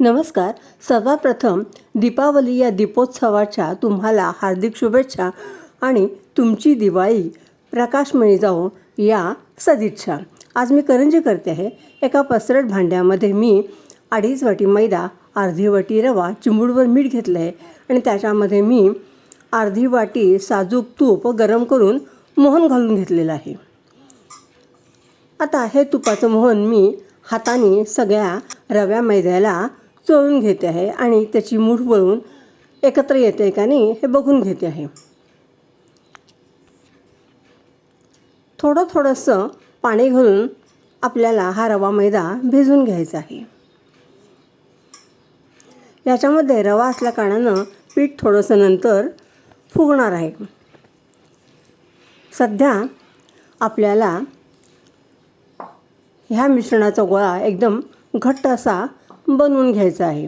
नमस्कार. सर्वप्रथम दीपावली या दीपोत्सवाच्या तुम्हाला हार्दिक शुभेच्छा आणि तुमची दिवाळी प्रकाशमयी जाओ या सदिच्छा. आज मी करंजी करते आहे. एका पसरट भांड्यामध्ये मी अडीच वाटी मैदा अर्धी वाटी रवा चिंबूडवर मीठ घेतलं आहे आणि त्याच्यामध्ये मी अर्धी वाटी साजूक तूप गरम करून मोहन घालून घेतलेलं आहे. आता हे तुपाचं मोहन मी हाताने सगळ्या रव्या मैद्याला चोळून घेते आहे आणि त्याची मूठ वळून एकत्र येते का नाही हे बघून घेते आहे. थोडं थोडंसं पाणी घालून आपल्याला हा रवा मैदा भिजून घ्यायचा आहे. याच्यामध्ये रवा असल्या कारणानं पीठ थोडंसं नंतर फुगणार आहे. सध्या आपल्याला ह्या मिश्रणाचा गोळा एकदम घट्ट असा बनवून घ्यायचं आहे.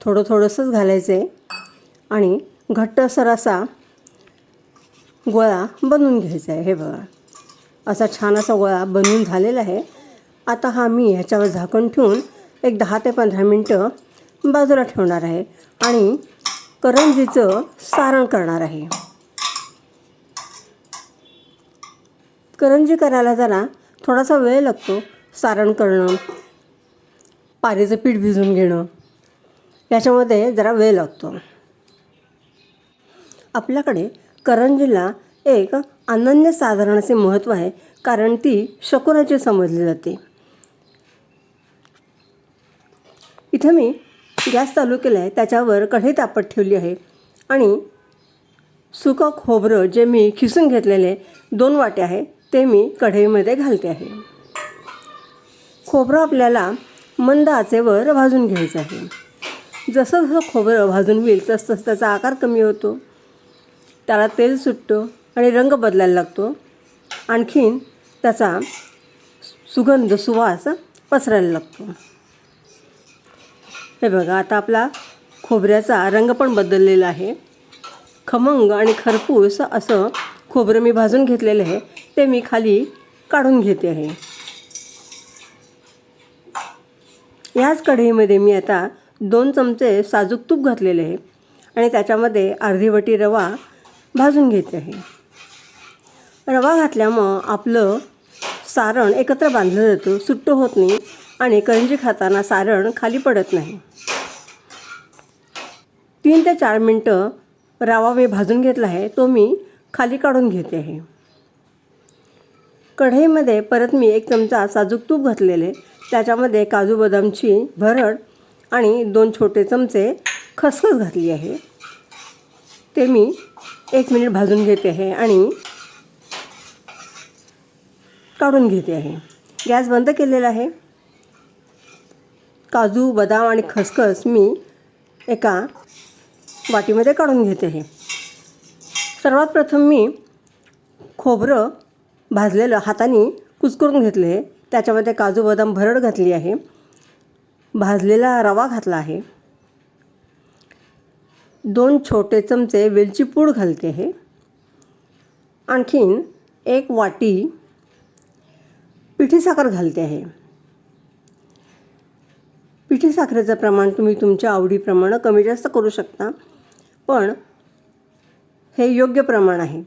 थोडं थोडंसंच घालायचं आहे आणि घट्टसर असा गोळा बनवून घ्यायचा आहे. हे बघा. असा छान असा गोळा बनवून झालेला आहे. आता हा मी ह्याच्यावर झाकण ठेवून एक दहा ते पंधरा मिनटं बाजूला ठेवणार आहे. आणि करंजीचं सारण करणार आहे. करंजी करायला जरा थोडासा वेळ लागतो. सारण करणं पारीचं पीठ भिजून घेणं याच्यामध्ये जरा वेळ लागतो. आपल्याकडे करंजीला एक अनन्यसाधारण असे महत्त्व आहे कारण ती शकुनाची समजली जाते. इथं मी गॅस चालू केला आहे त्याच्यावर कढई तापत ठेवली आहे आणि सुकं खोबरं जे मी खिसून घेतलेले दोन वाटे आहे ते मी कढईमध्ये घालते आहे. खोबरं आपल्याला मंद आचेवर भाजून घ्यायचं आहे. जसं जसं खोबरं भाजून होईल तसतस तसं त्याचा आकार कमी होतो. त्याला तेल सुटतो आणि रंग बदलायला लागतो. आणखीन त्याचा सुगंध सुवास पसरायला लागतो. हे बघा आता आपला खोबऱ्याचा रंग पण बदललेला आहे. खमंग आणि खरपूस असं खोबरं मी भाजून घेतलेलं आहे ते मी खाली काढून घेते आहे. याच कढईमध्ये मी आता दोन चमचे साजूक तूप घातलेले आहे आणि त्याच्यामध्ये अर्धी वटी रवा भाजून घेते आहे. रवा घातल्यामुळं आपलं सारण एकत्र बांधलं जातं सुट्टं होत नाही आणि करंजी खाताना सारण खाली पडत नाही. तीन ते चार मिनटं रवा मी भाजून घेतला आहे तो मी खाली काढून घेते आहे. कढईमध्ये परत मी एक चमचा साजूक तूप घातलेले त्याच्यामध्ये काजू बदामची भरड आणि दोन छोटे चमचे खसखस घातली आहे. ते मी एक मिनिट भाजून घेते आहे आणि काढून घेते आहे. गॅस बंद केलेला आहे. काजू बदाम आणि खसखस मी एका वाटीमध्ये काढून घेते आहे. सर्वात प्रथम मी खोबरं भाजलेलं हाताने कुचकरून घेतले आहे. त्याच्यामध्ये काजू बदाम भरड घातली आहे. भाजलेला रवा घातला आहे. दोन छोटे चमचे वेलची पूड घालते आहे आणखीन एक वाटी पिठी साखर घालते आहे पिठी साखरेचं प्रमाण तुम्ही तुमच्या आवडीप्रमाणे कमी जास्त करू शकता पण हे योग्य प्रमाण आहे.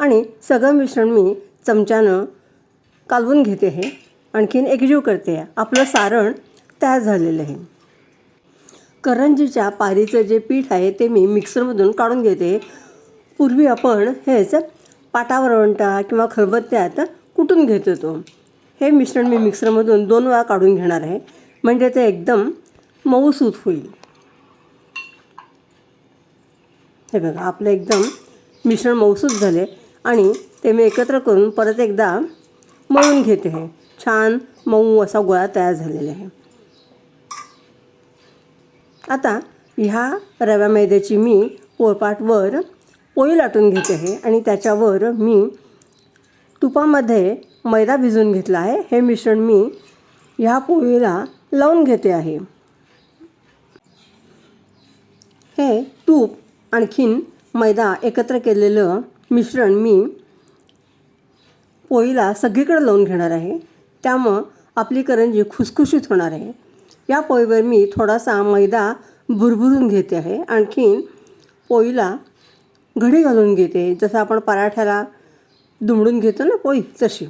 आणि सगळं मिश्रण मी चमच्यानं कालवून घेते आहे आणखीन एकजीव करते. आहे आपलं सारण तयार झालेलं आहे. करंजीच्या पारीचं जे पीठ आहे ते मी मिक्सरमधून काढून घेते. पूर्वी आपण हेच पाटावरवंटा किंवा खरबत्त्यात कुटून घेत होतो. हे मिश्रण मी मिक्सरमधून दोन वेळा काढून घेणार आहे. म्हणजे ते एकदम मऊसूत होईल. हे बघा आपलं एकदम मिश्रण मऊसूत झाले आणि ते मी एकत्र करून परत एकदा मळून घेते हे. छान मऊ असा गोळा तयार झालेला आहे. आता ह्या रव्या मैद्याची मी पोळपाटवर पोळी लाटून घेते आहे आणि त्याच्यावर मी तुपामध्ये मैदा भिजवून घेतला आहे. हे मिश्रण मी ह्या पोळीला लावून घेते आहे. हे तूप आणखीन मैदा एकत्र केलेलं मिश्रण मी पोळीला सगळीकडे लावून घेणार आहे. त्यामुळं आपली करंजी खुसखुशीत होणार आहे. या पोळीवर मी थोडासा मैदा भुरभुरून घेते आहे. आणखीन पोळीला घडी घालून घेते. जसं आपण पराठ्याला दुमडून घेतो ना पोळी तशी.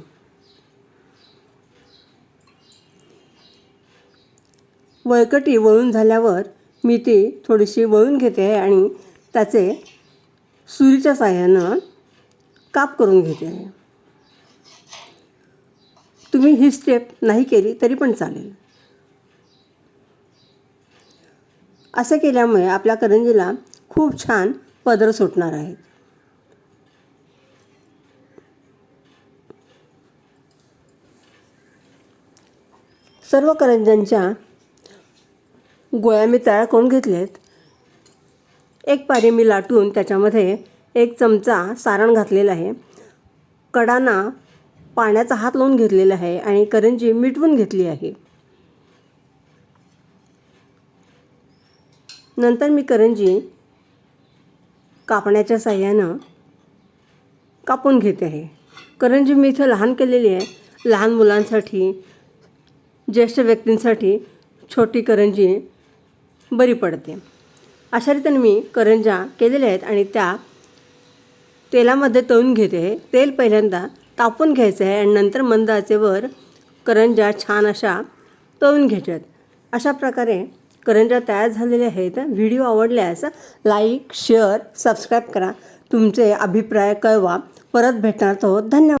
वळकटी वळून झाल्यावर मी ती थोडीशी वळून घेते आहे आणि त्याचे सुरीच्या साह्यानं काप करून घेते आहे. तुम्ही ही स्टेप नाही केली तरी पण चालेल. असं केल्यामुळे आपल्या करंजीला खूप छान पदर सुटणार आहेत. सर्व करंज्यांच्या गोळ्या मी तयार करून घेतलेत. एक पारी मी लाटून त्याच्यामध्ये एक चमचा सारण घातलेला आहे. कडाना पाण्याचा हात लावून घेतलेला आहे आणि करंजी मिटवून घेतली आहे. नंतर मी करंजी कापण्याच्या साह्यानं कापून घेते आहे. करंजी मी इथं लहान केलेली आहे. लहान मुलांसाठी ज्येष्ठ व्यक्तींसाठी छोटी करंजी बरी पडते. अशा रीतीने मी करंजा केलेल्या आहेत आणि त्या तेलामध्ये तळून घेते आहे. तेल पहिल्यांदा तापून घ्यायचं आहे आणि नंतर मंद आचेवर करंजा छान अशा तळून घ्यायच्यात. अशा प्रकारे करंजा तयार झालेल्या आहेत. व्हिडिओ आवडल्यास लाईक शेअर सबस्क्राईब करा. तुमचे अभिप्राय कळवा. परत भेटणार तो धन्यवाद.